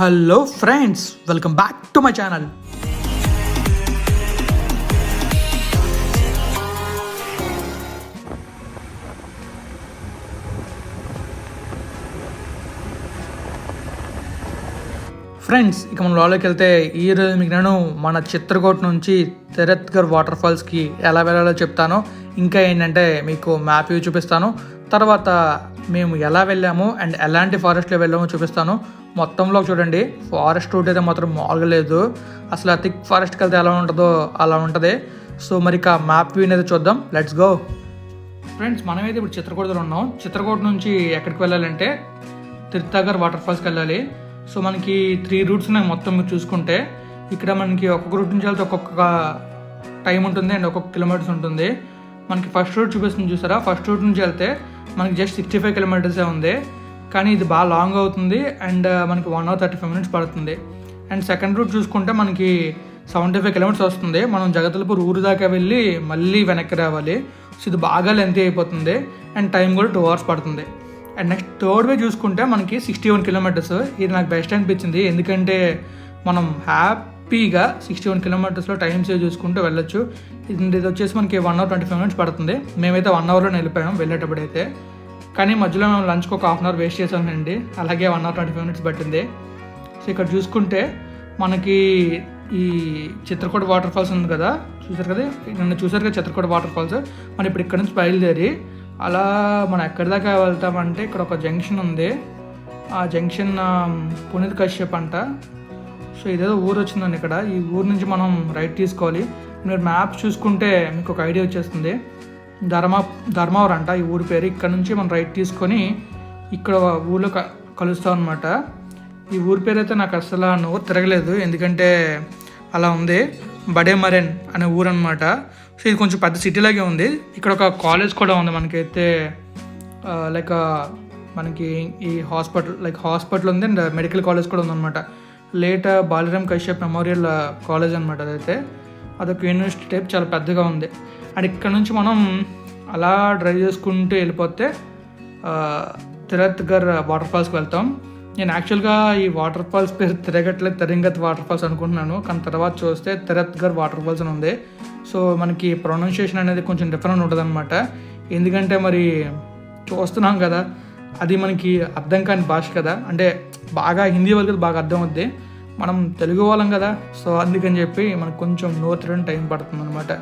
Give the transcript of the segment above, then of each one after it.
Hello friends welcome back to my channel. Friends ఇక మనం లోపలికి వెళ్తే ఈ రోజు మీకు నేను మన చిత్రకూట నుంచి తెరత్గర్ వాటర్ ఫాల్స్కి ఎలా వెళ్ళాలో చెప్తాను. ఇంకా ఏంటంటే మీకు మ్యాప్ వ్యూ చూపిస్తాను. తర్వాత మేము ఎలా వెళ్ళాము అండ్ ఎలాంటి ఫారెస్ట్లో వెళ్ళామో చూపిస్తాను. మొత్తంలో చూడండి ఫారెస్ట్ రూట్ అయితే మాత్రం మామూలుగా లేదు అసలు థిక్ ఫారెస్ట్కి వెళ్తే ఎలా ఉంటుందో అలా ఉంటుంది. సో మరి ఇక మ్యాప్ వ్యూ అనేది చూద్దాం. లెట్స్ గో ఫ్రెండ్స్ మనమైతే ఇప్పుడు చిత్రకూటలో ఉన్నాం. చిత్రకూట నుంచి ఎక్కడికి వెళ్ళాలంటే తిరుతాగర్ వాటర్ ఫాల్స్కి వెళ్ళాలి. సో మనకి త్రీ రూట్స్ ఉన్నాయి మొత్తం మీరు చూసుకుంటే. ఇక్కడ మనకి ఒక్కొక్క రూట్ నుంచి వెళ్తే ఒక్కొక్క టైం ఉంటుంది అండ్ ఒక్కొక్క కిలోమీటర్స్ ఉంటుంది. మనకి ఫస్ట్ రూట్ చూపిస్తుంది చూసారా? ఫస్ట్ రూట్ నుంచి వెళ్తే మనకి జస్ట్ సిక్స్టీ ఫైవ్ కిలోమీటర్సే ఉంది. కానీ ఇది బాగా లాంగ్ అవుతుంది అండ్ మనకి one hour thirty five minutes పడుతుంది. అండ్ సెకండ్ రూట్ చూసుకుంటే మనకి సెవెంటీ ఫైవ్ కిలోమీటర్స్ వస్తుంది. మనం జగతలపూర్ ఊరు దాకా వెళ్ళి మళ్ళీ వెనక్కి రావాలి. సో ఇది బాగా లెంత్ అయిపోతుంది అండ్ టైం కూడా టూ అవర్స్ పడుతుంది. అండ్ నెక్స్ట్ థర్డ్ వే చూసుకుంటే మనకి సిక్స్టీ వన్ కిలోమీటర్స్. ఇది నాకు బెస్ట్ అనిపించింది. ఎందుకంటే మనం హ్యాపీగా సిక్స్టీ వన్ కిలోమీటర్స్లో టైం సేవ్ చూసుకుంటూ వెళ్ళొచ్చు. ఇది వచ్చేసి మనకి one hour twenty five minutes పడుతుంది. మేమైతే వన్ అవర్లో వెళ్ళిపోయాం వెళ్ళేటప్పుడు అయితే కానీ మధ్యలో మేము లంచ్కి ఒక హాఫ్ అన్ అవర్ వేస్ట్ చేసామండి అలాగే one hour twenty five minutes పట్టింది. సో ఇక్కడ చూసుకుంటే మనకి ఈ చిత్రకూట వాటర్ ఫాల్స్ ఉంది కదా. చూసారు కదా? నన్ను చూసారు కదా చిత్రకూట వాటర్ ఫాల్స్ మనం ఇప్పుడు ఇక్కడ నుంచి బయలుదేరి అలా మనం ఎక్కడి దాకా వెళ్తామంటే ఇక్కడ ఒక జంక్షన్ ఉంది. ఆ జంక్షన్ పునీత్ కశ్యప్ అంట. సో ఇదేదో ఊరు వచ్చిందండి ఇక్కడ. ఈ ఊరు నుంచి మనం రైట్ తీసుకోవాలి. మీరు మ్యాప్ చూసుకుంటే మీకు ఒక ఐడియా వచ్చేస్తుంది. ధర్మ ధర్మవరం అంట ఈ ఊరి పేరు. ఇక్కడ నుంచి మనం రైట్ తీసుకొని ఇక్కడ ఊళ్ళో క కలుస్తాం అనమాట ఈ ఊరి పేరు అయితే నాకు అసలు నువ్వు తిరగలేదు. ఎందుకంటే అలా ఉంది. బడేమరెన్ అనే ఊరు అనమాట సో ఇది కొంచెం పెద్ద సిటీలాగే ఉంది. ఇక్కడ ఒక కాలేజ్ కూడా ఉంది మనకైతే. లైక్ మనకి ఈ హాస్పిటల్ లైక్ హాస్పిటల్ ఉంది అండ్ మెడికల్ కాలేజ్ కూడా ఉందన్నమాట. Late Balaram Kashyap memorial college అనమాట అదైతే. అదొక యూనివర్సిటీ టైప్ చాలా పెద్దగా ఉంది. అండ్ ఇక్కడ నుంచి మనం అలా డ్రైవ్ చేసుకుంటూ వెళ్ళిపోతే తిరత్గర్ వాటర్ ఫాల్స్కి వెళ్తాం. నేను యాక్చువల్గా ఈ వాటర్ ఫాల్స్ పేరు తిరగట్లేదు తిరంగత్ వాటర్ ఫాల్స్ అనుకుంటున్నాను. కానీ తర్వాత చూస్తే తిరత్గర్ వాటర్ ఫాల్స్ అని ఉంది. సో మనకి ప్రొనౌన్సియేషన్ అనేది కొంచెం డిఫరెంట్ ఉంటుంది అనమాట ఎందుకంటే మరి చూస్తున్నాం కదా అది మనకి అర్థం కాని భాష కదా. అంటే బాగా హిందీ వాళ్ళకి బాగా అర్థం అవుద్ది మనం తెలుగు వాళ్ళం కదా సో అందుకని చెప్పి మనకు కొంచెం నోరు తిరగడం టైం పడుతుంది అనమాట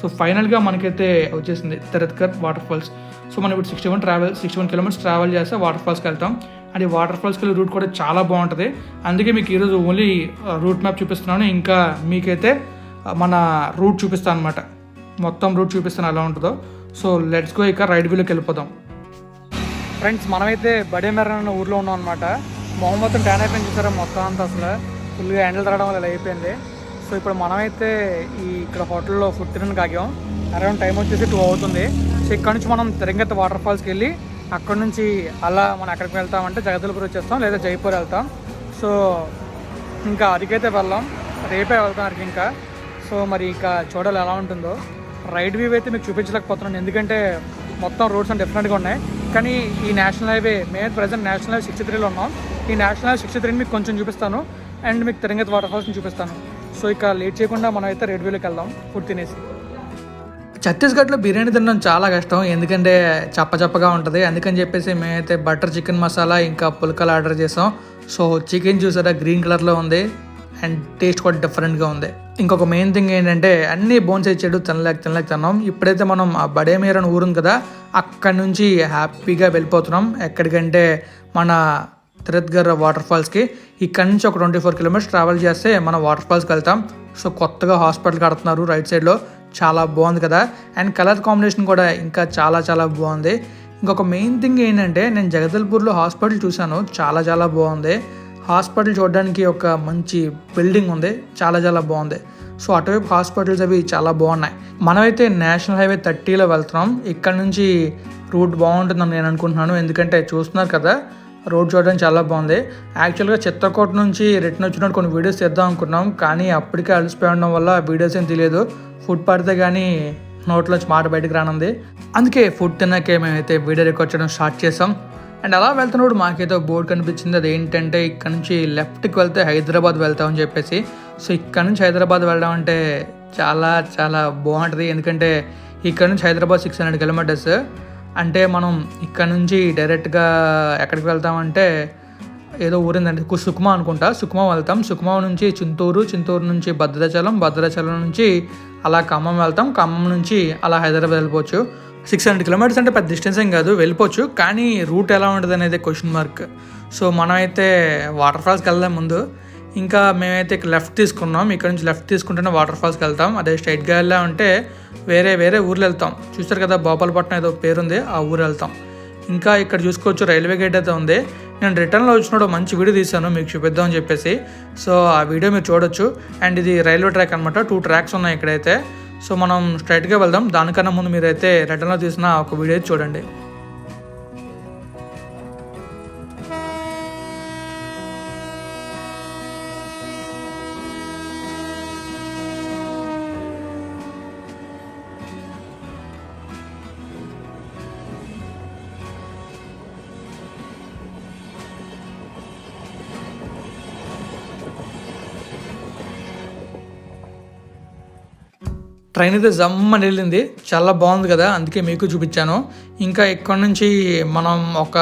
సో ఫైనల్గా మనకైతే వచ్చేసింది తెరత్కర్ వాటర్ ఫాల్స్ సో మనం ఇప్పుడు sixty one travel sixty one kilometres travel చేస్తే వాటర్ ఫాల్స్కి వెళ్తాం. అండ్ ఈ వాటర్ ఫాల్స్కి వెళ్ళే రూట్ కూడా చాలా బాగుంటుంది. అందుకే మీకు ఈరోజు ఓన్లీ రూట్ మ్యాప్ చూపిస్తున్నాను. ఇంకా మీకైతే మన రూట్ చూపిస్తాను అనమాట మొత్తం రూట్ చూపిస్తాను ఎలా ఉంటుందో. సో లెట్స్ గో ఇక రైడ్ వీలోకి వెళ్ళిపోదాం. ఫ్రెండ్స్ మనమైతే బడేమెర అన్న ఊర్లో ఉన్నాం అనమాట మొహం మొత్తం ట్యాన్ అయిపోయింది చూసారా? మొత్తం అంతా అసలు ఫుల్గా హ్యాండిల్ తరగడం వల్ల ఇలా అయిపోయింది. సో ఇప్పుడు మనమైతే ఈ ఇక్కడ హోటల్లో ఫుడ్ తినడానికి ఆగాం. అరౌండ్ టైం వచ్చేసి టూ అవుతుంది. సో ఇక్కడ నుంచి మనం తిరంగత వాటర్ ఫాల్స్కి వెళ్ళి అక్కడ నుంచి అలా మనం ఎక్కడికి వెళ్తామంటే జగదల్పూర్ వచ్చేస్తాం లేదా జైపూర్ వెళ్తాం. సో ఇంకా అదికైతే వెళ్ళాం. రేపే వెళ్తాం అరికి ఇంకా. సో మరి ఇంకా చూడాలి ఎలా ఉంటుందో. రైడ్ వ్యూ అయితే మీకు చూపించలేకపోతున్నాను. ఎందుకంటే మొత్తం రోడ్స్ అన్ని డిఫరెంట్గా ఉన్నాయి. కానీ ఈ నేషనల్ హైవే మేము ప్రజెంట్ నేషనల్ హైవే సిక్స్టీ త్రీలో ఉన్నాం. ఈ నేషనల్ హైవే సిక్స్టీ త్రీని మీకు కొంచెం చూపిస్తాను. అండ్ మీకు తిరంగత్ వాటర్ ఫాల్స్ని చూపిస్తాను. సో ఇక లేట్ చేయకుండా మనం అయితే రెడ్ వ్యూలోకి వెళ్దాం. ఫుడ్ తినేసి. ఛత్తీస్గఢ్లో బిర్యానీ తినడం చాలా కష్టం. ఎందుకంటే చప్ప చప్పగా ఉంటుంది. అందుకని చెప్పేసి మేమైతే బటర్ చికెన్ మసాలా ఇంకా పుల్కలు ఆర్డర్ చేసాం. సో చికెన్ చూసారా గ్రీన్ కలర్లో ఉంది. అండ్ టేస్ట్ కూడా డిఫరెంట్గా ఉంది. ఇంకొక మెయిన్ థింగ్ ఏంటంటే అన్ని బోన్స్ ఇచ్చాడు తినలేక తినలేక తిన్నాం. ఇప్పుడైతే మనం ఆ బడేమీర్ అని ఊరుంది కదా అక్కడి నుంచి హ్యాపీగా వెళ్ళిపోతున్నాం. ఎక్కడికంటే మన తిరత్గర్ వాటర్ ఫాల్స్కి ఇక్కడ నుంచి ఒక ట్వంటీ ఫోర్ కిలోమీటర్స్ ట్రావెల్ చేస్తే మనం వాటర్ ఫాల్స్కి వెళ్తాం. సో కొత్తగా హాస్పిటల్ కడుతున్నారు రైట్ సైడ్లో. చాలా బాగుంది కదా. అండ్ కలర్ కాంబినేషన్ కూడా ఇంకా చాలా చాలా బాగుంది. ఇంకొక మెయిన్ థింగ్ ఏంటంటే నేను జగదల్పూర్లో హాస్పిటల్ చూశాను. చాలా చాలా బాగుంది. హాస్పిటల్ చూడడానికి ఒక మంచి బిల్డింగ్ ఉంది. చాలా చాలా బాగుంది. సో అటువైపు హాస్పిటల్స్ అవి చాలా బాగున్నాయి. మనమైతే నేషనల్ హైవే థర్టీలో వెళ్తున్నాం. ఇక్కడ నుంచి రూట్ బాగుంటుందని నేను అనుకుంటున్నాను. ఎందుకంటే చూస్తున్నారు కదా రోడ్ చూడడానికి చాలా బాగుంది. యాక్చువల్గా చిత్రకోట నుంచి రిటర్న్ వచ్చినట్టు కొన్ని వీడియోస్ తీద్దాం అనుకున్నాం. కానీ అప్పటికే అలసిపోయి ఉండడం వల్ల వీడియోస్ ఏం తెలియదు. ఫుడ్ పడితే కానీ నోట్లోంచి మాట బయటకు రానుంది. అందుకే ఫుడ్ తిన్నాకే మేమైతే వీడియో రికార్డ్ చేయడం స్టార్ట్ చేసాం. అండ్ అలా వెళ్తున్నప్పుడు మాకైతే బోర్డు కనిపించింది. అది ఏంటంటే ఇక్కడ నుంచి లెఫ్ట్కి వెళ్తే హైదరాబాద్ వెళ్తామని చెప్పేసి. సో ఇక్కడ నుంచి హైదరాబాద్ వెళ్ళడం అంటే చాలా చాలా బాగుంటుంది. ఎందుకంటే ఇక్కడ నుంచి హైదరాబాద్ సిక్స్ హండ్రెడ్ కిలోమీటర్స్. అంటే మనం ఇక్కడ నుంచి డైరెక్ట్గా ఎక్కడికి వెళ్తామంటే ఏదో ఊరిందంటే కు- సుకుమా అనుకుంటా. సుకుమా వెళ్తాం. సుకుమా నుంచి చింతూరు చింతూరు నుంచి భద్రాచలం భద్రాచలం నుంచి అలా ఖమ్మం వెళ్తాం. ఖమ్మం నుంచి అలా హైదరాబాద్ వెళ్ళిపోవచ్చు. సిక్స్ హండ్రెడ్ కిలోమీటర్స్ అంటే పెద్ద డిస్టెన్స్ ఏం కాదు వెళ్ళిపోవచ్చు. కానీ రూట్ ఎలా ఉంటుంది అనేది క్వశ్చన్ మార్క్ సో మనం అయితే వాటర్ ఫాల్స్కి వెళ్దాం ముందు. ఇంకా మేమైతే ఇక్కడ లెఫ్ట్ తీసుకున్నాం. ఇక్కడ నుంచి లెఫ్ట్ తీసుకుంటేనే వాటర్ ఫాల్స్కి వెళ్తాం. అదే స్ట్రైట్గా వెళ్ళామంటే వేరే వేరే ఊర్లు వెళ్తాం. చూస్తారు కదా భోపాలపట్నం ఏదో పేరుంది ఆ ఊరు వెళ్తాం. ఇంకా ఇక్కడ చూసుకోవచ్చు రైల్వే గేట్ అయితే ఉంది. నేను రిటర్న్లో వచ్చినప్పుడు మంచి వీడియో తీశాను మీకు చూపిద్దాం అని చెప్పేసి. సో ఆ వీడియో మీరు చూడొచ్చు. అండ్ ఇది రైల్వే ట్రాక్ అనమాట టూ ట్రాక్స్ ఉన్నాయి ఇక్కడైతే. సో మనం స్ట్రైట్గా వెళ్దాం. దానికన్నా ముందు మీరైతే రిటర్న్లో తీసిన ఒక వీడియో చూడండి. ట్రైన్ అయితే జమ్మని వెళ్ళింది. చాలా బాగుంది కదా అందుకే మీకు చూపించాను. ఇంకా ఇక్కడ నుంచి మనం ఒక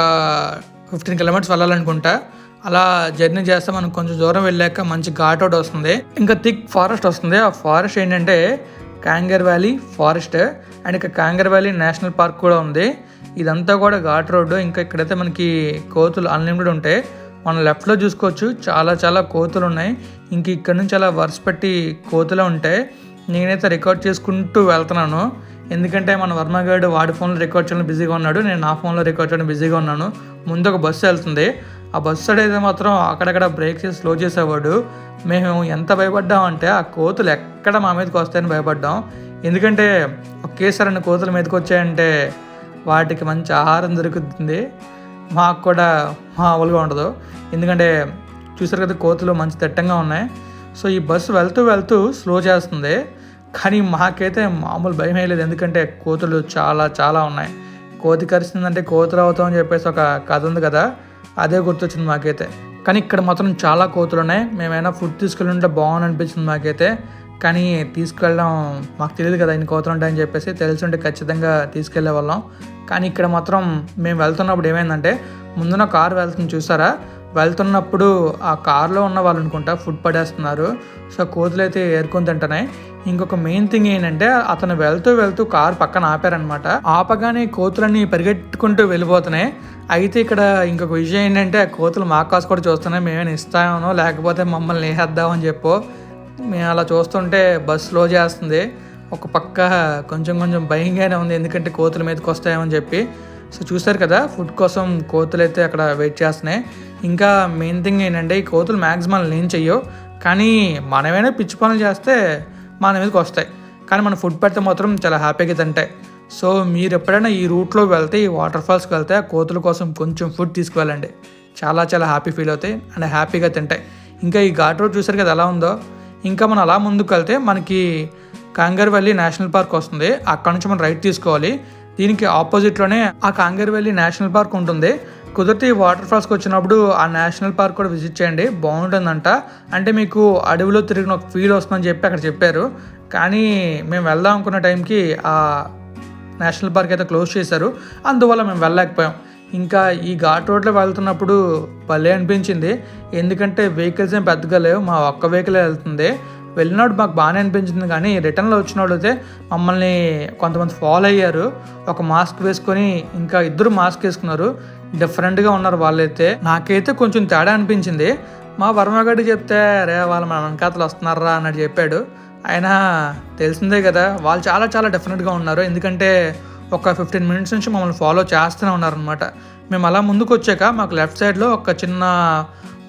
ఫిఫ్టీన్ కిలోమీటర్స్ వెళ్ళాలనుకుంటా. అలా జర్నీ చేస్తే మనం కొంచెం దూరం వెళ్ళాక మంచి ఘాట్ అవుట్ వస్తుంది. ఇంకా థిక్ ఫారెస్ట్ వస్తుంది. ఆ ఫారెస్ట్ ఏంటంటే కాంగర్ వ్యాలీ ఫారెస్ట్. అండ్ ఇక్కడ కాంగర్ వ్యాలీ నేషనల్ పార్క్ కూడా ఉంది. ఇదంతా కూడా ఘాట్ రోడ్డు. ఇంకా ఇక్కడైతే మనకి కోతులు అన్లిమిటెడ్ ఉంటాయి. మనం లెఫ్ట్లో చూసుకోవచ్చు. చాలా చాలా కోతులు ఉన్నాయి. ఇంక ఇక్కడ నుంచి అలా వరుస పెట్టి కోతులు ఉంటాయి. నేనైతే రికార్డ్ చేసుకుంటూ వెళ్తున్నాను. ఎందుకంటే మన వర్మగాడు వాడి ఫోన్లో రికార్డ్ చేయడం బిజీగా ఉన్నాడు. నేను నా ఫోన్లో రికార్డ్ చేయడం బిజీగా ఉన్నాను. ముందు ఒక బస్సు వెళ్తుంది. ఆ బస్సు సైడ్ అయితే మాత్రం అక్కడక్కడ బ్రేక్ చేసి స్లో చేసేవాడు. మేము ఎంత భయపడ్డామంటే ఆ కోతులు ఎక్కడ మా మీదకి వస్తాయని భయపడ్డాం. ఎందుకంటే ఒకేసారి అన్ని కోతులు మీదకి వచ్చాయంటే వాటికి మంచి ఆహారం దొరుకుతుంది. మాకు కూడా మామూలుగా ఉండదు. ఎందుకంటే చూసారు కదా కోతులు మంచి దట్టంగా ఉన్నాయి. సో ఈ బస్సు వెళ్తూ వెళ్తూ స్లో చేస్తుంది. కానీ మాకైతే మామూలు భయం లేదు. ఎందుకంటే కోతులు చాలా చాలా ఉన్నాయి. కోతి కరిచిందంటే కోతులు అవుతాం అని చెప్పేసి ఒక కథ ఉంది కదా. అదే గుర్తొచ్చింది మాకైతే. కానీ ఇక్కడ మాత్రం చాలా కోతులు ఉన్నాయి. మేమైనా ఫుడ్ తీసుకెళ్ళి ఉంటే బాగుంది అనిపించింది మాకైతే. కానీ తీసుకెళ్ళడం మాకు తెలియదు కదా ఇన్ని కోతలు ఉంటాయని చెప్పేసి. తెలిసి ఉంటే ఖచ్చితంగా తీసుకెళ్ళే వాళ్ళం కానీ ఇక్కడ మాత్రం మేము వెళ్తున్నప్పుడు ఏమైందంటే ముందున కారు వెళ్తుంది చూసారా? వెళ్తున్నప్పుడు ఆ కార్లో ఉన్న వాళ్ళు అనుకుంటా ఫుడ్ పడేస్తున్నారు. సో కోతులు అయితే ఏరుకొని తింటున్నాయి ఇంకొక మెయిన్ థింగ్ ఏంటంటే అతను వెళ్తూ వెళ్తూ కారు పక్కన ఆపారనమాట. ఆపగానే కోతులన్నీ పరిగెట్టుకుంటూ వెళ్ళిపోతున్నాయి. అయితే ఇక్కడ ఇంకొక విషయం ఏంటంటే ఆ కోతులు మా కాసు కూడా చూస్తున్నాయి. మేమేమైనా ఇస్తామనో లేకపోతే మమ్మల్ని వేసేద్దామని చెప్పో. మేము అలా చూస్తుంటే బస్ స్లో చేస్తుంది. ఒక పక్క కొంచెం కొంచెం భయంగానే ఉంది. ఎందుకంటే కోతుల మీదకి వస్తాయేమని చెప్పి. సో చూసారు కదా ఫుడ్ కోసం కోతులు అయితే అక్కడ వెయిట్ చేస్తున్నాయి. ఇంకా మెయిన్ థింగ్ ఏంటంటే ఈ కోతులు మ్యాక్సిమం ఏం చెయ్యవు. కానీ మనమైనా పిచ్చి పనులు చేస్తే మన మీదకి వస్తాయి. కానీ మనం ఫుడ్ పెడితే మాత్రం చాలా హ్యాపీగా తింటాయి. సో మీరు ఎప్పుడైనా ఈ రూట్లో వెళ్తే ఈ వాటర్ ఫాల్స్కి వెళ్తే ఆ కోతుల కోసం కొంచెం ఫుడ్ తీసుకువెళ్ళండి. చాలా చాలా హ్యాపీ ఫీల్ అవుతాయి అండ్ హ్యాపీగా తింటాయి. ఇంకా ఈ ఘాట్ రోడ్ చూసారు కదా ఎలా ఉందో? ఇంకా మనం అలా ముందుకు వెళ్తే మనకి కాంగర్వల్లి నేషనల్ పార్క్ వస్తుంది. అక్కడ నుంచి మనం రైట్ తీసుకోవాలి. దీనికి ఆపోజిట్లోనే ఆ కాంగర్వల్లి నేషనల్ పార్క్ ఉంటుంది. కుదిరితే ఈ వాటర్ ఫాల్స్కి వచ్చినప్పుడు ఆ నేషనల్ పార్క్ కూడా విజిట్ చేయండి. బాగుంటుందంట. అంటే మీకు అడవిలో తిరిగిన ఒక ఫీల్ వస్తుందని చెప్పి అక్కడ చెప్పారు. కానీ మేము వెళ్దాం అనుకున్న టైంకి ఆ నేషనల్ పార్క్ అయితే క్లోజ్ చేశారు. అందువల్ల మేము వెళ్ళలేకపోయాం. ఇంకా ఈ ఘాట్ రోడ్లో వెళ్తున్నప్పుడు భలే అనిపించింది. ఎందుకంటే వెహికల్స్ ఏం పెద్దగా లేవు. మా ఒక్క వెహికల్ వెళ్తుంది. వెళ్ళినప్పుడు మాకు బాగానే అనిపించింది కానీ రిటర్న్లో వచ్చినప్పుడు అయితే మమ్మల్ని కొంతమంది ఫాలో అయ్యారు. ఒక మాస్క్ వేసుకొని ఇంకా ఇద్దరు మాస్క్ వేసుకున్నారు. డిఫరెంట్గా ఉన్నారు వాళ్ళైతే. నాకైతే కొంచెం తేడా అనిపించింది. మా వర్మగడ్డి చెప్తే రే వాళ్ళు మన వెనకాతలు వస్తున్నారా అన్నట్టు చెప్పాడు. అయినా తెలిసిందే కదా వాళ్ళు చాలా చాలా డిఫరెంట్గా ఉన్నారు. ఎందుకంటే ఒక ఫిఫ్టీన్ మినిట్స్ నుంచి మమ్మల్ని ఫాలో చేస్తూనే ఉన్నారనమాట మేము అలా ముందుకు వచ్చాక మాకు లెఫ్ట్ సైడ్లో ఒక చిన్న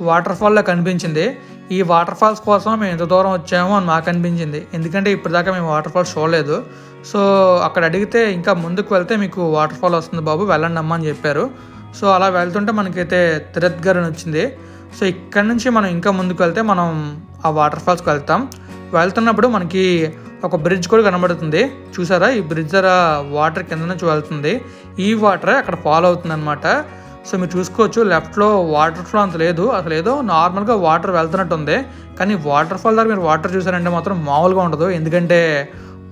వాటర్ ఫాల్లో కనిపించింది. ఈ వాటర్ ఫాల్స్ కోసం మేము ఎంత దూరం వచ్చామో అని మాకు అనిపించింది. ఎందుకంటే ఇప్పటిదాకా మేము వాటర్ ఫాల్స్ చూడలేదు. సో అక్కడ అడిగితే ఇంకా ముందుకు వెళ్తే మీకు వాటర్ ఫాల్ వస్తుంది బాబు వెళ్ళండి అమ్మా అని చెప్పారు. సో అలా వెళ్తుంటే మనకైతే తిరత్గర్ అని వచ్చింది. సో ఇక్కడ నుంచి మనం ఇంకా ముందుకు వెళ్తే మనం ఆ వాటర్ ఫాల్స్కి వెళ్తాం. వెళ్తున్నప్పుడు మనకి ఒక బ్రిడ్జ్ కూడా కనబడుతుంది. చూసారా? ఈ బ్రిడ్జ్ ద్వారా వాటర్ కింద నుంచి వెళ్తుంది. ఈ వాటర్ అక్కడ ఫాలో అవుతుంది అనమాట సో మీరు చూసుకోవచ్చు లెఫ్ట్లో వాటర్ ఫ్లో అంత లేదు. అసలు ఏదో నార్మల్గా వాటర్ వెళ్తున్నట్టు ఉంది కానీ వాటర్ ఫాల్ దగ్గర మీరు వాటర్ చూసారంటే మాత్రం మామూలుగా ఉండదు. ఎందుకంటే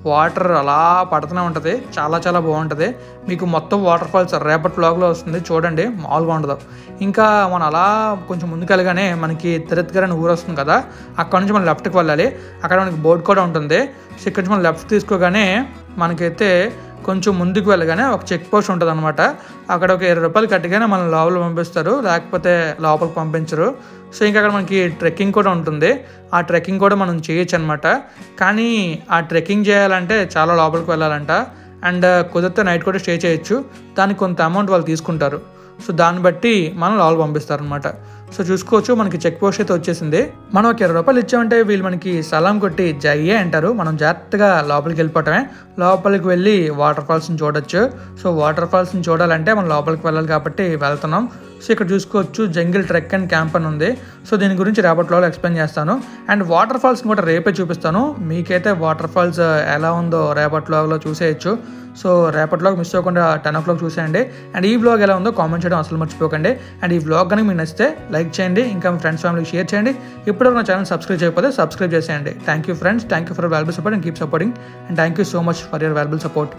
వాటర్ అలా పడుతూనే ఉంటుంది. చాలా చాలా బాగుంటుంది. మీకు మొత్తం వాటర్ ఫాల్స్ రేపటి బ్లాగ్లో వస్తుంది. చూడండి మామూలుగా ఉండదు. ఇంకా మనం అలా కొంచెం ముందుకెళ్ళగానే మనకి తిరత్గర్ అని ఊరు వస్తుంది కదా అక్కడ నుంచి మనం లెఫ్ట్కి వెళ్ళాలి. అక్కడ మనకి బోర్డు కూడా ఉంటుంది. సో ఇక్కడ నుంచి మనం లెఫ్ట్ తీసుకోగానే మనకైతే కొంచెం ముందుకు వెళ్ళగానే ఒక చెక్ పోస్ట్ ఉంటుంది అనమాట అక్కడ ఒక ఇరవై రూపాయలు కట్టిగానే మనం లోపల పంపిస్తారు. లేకపోతే లోపలికి పంపించరు. సో ఇంకా అక్కడ మనకి ట్రెక్కింగ్ కూడా ఉంటుంది. ఆ ట్రెక్కింగ్ కూడా మనం చేయొచ్చు అనమాట కానీ ఆ ట్రెక్కింగ్ చేయాలంటే చాలా లోపలికి వెళ్ళాలంట. అండ్ కుదిరితే నైట్ కూడా స్టే చేయొచ్చు. దానికి కొంత అమౌంట్ వాళ్ళు తీసుకుంటారు. సో దాన్ని బట్టి మనం లోపల పంపిస్తారనమాట సో చూసుకోవచ్చు మనకి చెక్ పోస్ట్ అయితే వచ్చేసింది. మనం ఒక ఇరవై రూపాయలు ఇచ్చామంటే వీళ్ళు మనకి సలాం కొట్టి జయ్యే అంటారు. మనం జాగ్రత్తగా లోపలికి వెళ్ళిపోవటమే. లోపలికి వెళ్ళి వాటర్ ఫాల్స్ని చూడొచ్చు. సో వాటర్ ఫాల్స్ని చూడాలంటే మనం లోపలికి వెళ్ళాలి కాబట్టి వెళ్తున్నాం. సో ఇక్కడ చూసుకోవచ్చు జంగిల్ ట్రెక్ అండ్ క్యాంప్ అని ఉంది. సో దీని గురించి రేపట్లో ఎక్స్ప్లెయిన్ చేస్తాను. అండ్ వాటర్ ఫాల్స్ కూడా రేపే చూపిస్తాను. మీకైతే వాటర్ ఫాల్స్ uh, ఎలా ఉందో రేపట్లో చూసేయచ్చు. సో రేపట్లో మిస్ అవ్వకుండా టెన్ ఓ క్లాక్ చూసేయండి. అండ్ ఈ బ్లాగ్ ఎలా ఉందో కామెంట్ చేయడం అసలు మర్చిపోకండి. అండ్ ఈ బ్లాగ్ కనుక మీకు నచ్చితే లైక్ చేయండి. ఇంకా మీ ఫ్రెండ్స్ ఫ్యామిలీకి షేర్ చేయండి. ఇప్పుడు నా ఛానల్ సబ్స్క్రైబ్ చేయకపోతే సబ్స్క్రైబ్ చేసేయండి. Thank you friends thank you for valuable support and keep supporting and thank you so much for your valuable support